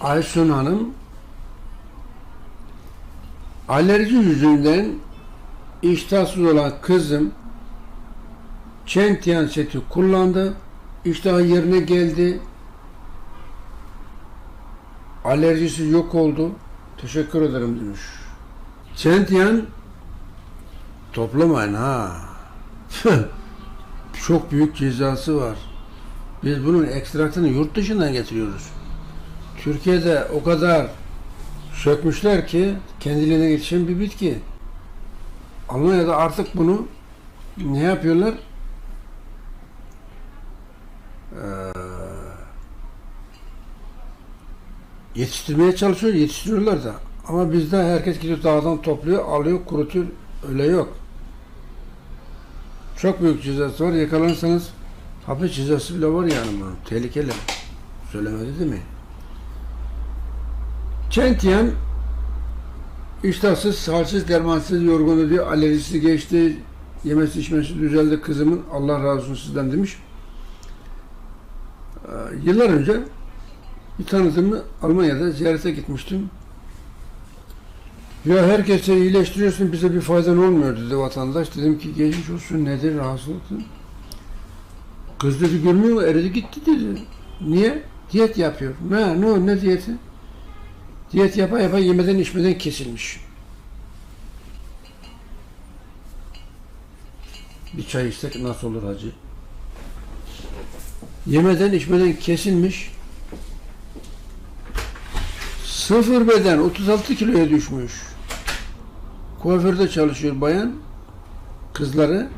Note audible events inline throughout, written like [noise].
Aysun Hanım alerji yüzünden iştahsız olan kızım Çentiyan seti kullandı. İştahı yerine geldi. Alerjisi yok oldu. Teşekkür ederim demiş. Çentiyan toplamayın ha. [laughs] Çok büyük cezası var. Biz bunun ekstraktını yurt dışından getiriyoruz. Türkiye'de o kadar sökmüşler ki kendilerine yetişen bir bitki. Almanya'da artık bunu ne yapıyorlar? Ee, yetiştirmeye çalışıyor, yetiştiriyorlar da. Ama bizde herkes gidiyor dağdan topluyor, alıyor, kurutuyor. Öyle yok. Çok büyük cezası var. Yakalanırsanız hapis cezası bile var yani bunun. Tehlikeli. Söylemedi değil mi? Çentiyen iştahsız, halsiz, dermansız, yorgun diyor. Alerjisi geçti. Yemesi içmesi düzeldi kızımın. Allah razı olsun sizden demiş. Ee, yıllar önce bir tanıdığımı Almanya'da ziyarete gitmiştim. Ya herkese iyileştiriyorsun bize bir faydan olmuyor dedi vatandaş. Dedim ki geçmiş olsun nedir rahatsızlıkın? Kız dedi görmüyor mu eridi gitti dedi. Niye? Diyet yapıyor. Ne, ne, ne diyeti? Diyet yapa yapa yemeden içmeden kesilmiş. Bir çay içsek nasıl olur hacı? Yemeden içmeden kesilmiş. Sıfır beden 36 kiloya düşmüş. Kuaförde çalışıyor bayan. Kızları.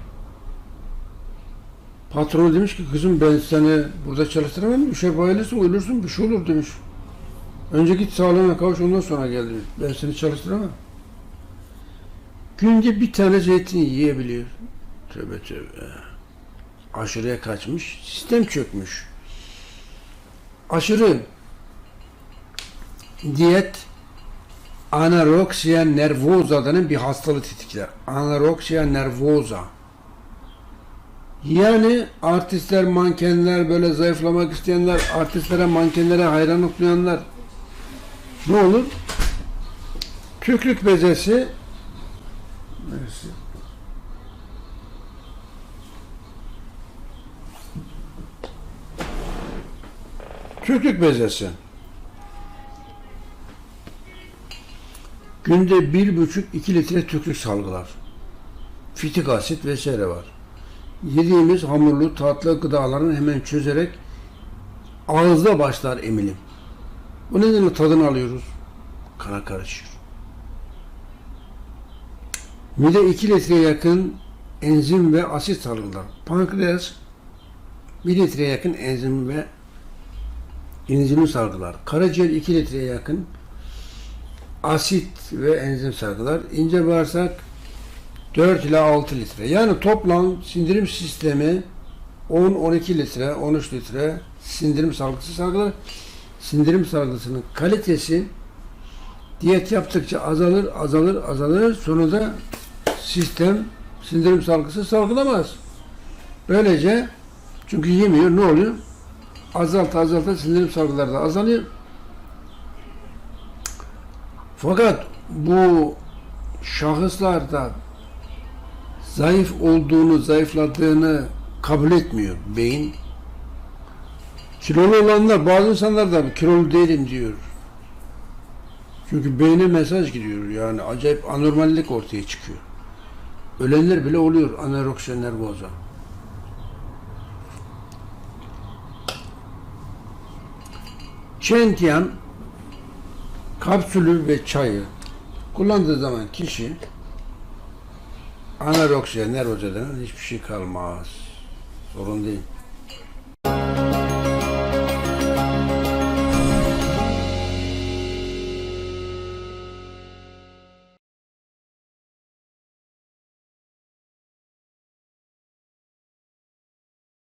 Patronu demiş ki kızım ben seni burada çalıştıramam. Düşer bayılırsın ölürsün bir şey olur demiş. Önce git sağlığına kavuş ondan sonra gel demiş. Ben seni çalıştıramam. Günde bir tane zeytin yiyebiliyor. Tövbe tövbe. Aşırıya kaçmış. Sistem çökmüş. Aşırı diyet anaroksiya nervoza denen bir hastalık tetikler. Anaroksiya nervoza. Yani artistler, mankenler, böyle zayıflamak isteyenler, artistlere, mankenlere hayranlık duyanlar ne olur? Tükrük bezesi neresi? Tükrük bezesi. Günde bir buçuk iki litre tükrük salgılar. Fitik asit vesaire var. Yediğimiz hamurlu tatlı gıdaların hemen çözerek ağızda başlar emilim. Bu nedenle tadını alıyoruz. Kana karışır. Mide 2 litreye yakın enzim ve asit salgılar. Pankreas 1 litreye yakın enzim ve enzimi salgılar. Karaciğer 2 litreye yakın asit ve enzim salgılar. İnce bağırsak 4 ila 6 litre. Yani toplam sindirim sistemi 10-12 litre, 13 litre sindirim salgısı salgılar. Sindirim salgısının kalitesi diyet yaptıkça azalır, azalır, azalır. Sonunda sistem sindirim salgısı salgılamaz. Böylece çünkü yemiyor ne oluyor? Azalt azalta sindirim salgıları da azalıyor. Fakat bu şahıslarda zayıf olduğunu, zayıfladığını kabul etmiyor beyin. Kilolu olanlar, bazı insanlar da kilolu değilim diyor. Çünkü beyne mesaj gidiyor yani acayip anormallik ortaya çıkıyor. Ölenler bile oluyor anoreksiya nervoza. Çentiyan kapsülü ve çayı kullandığı zaman kişi anoreksiya nervoza hiçbir şey kalmaz. Sorun değil.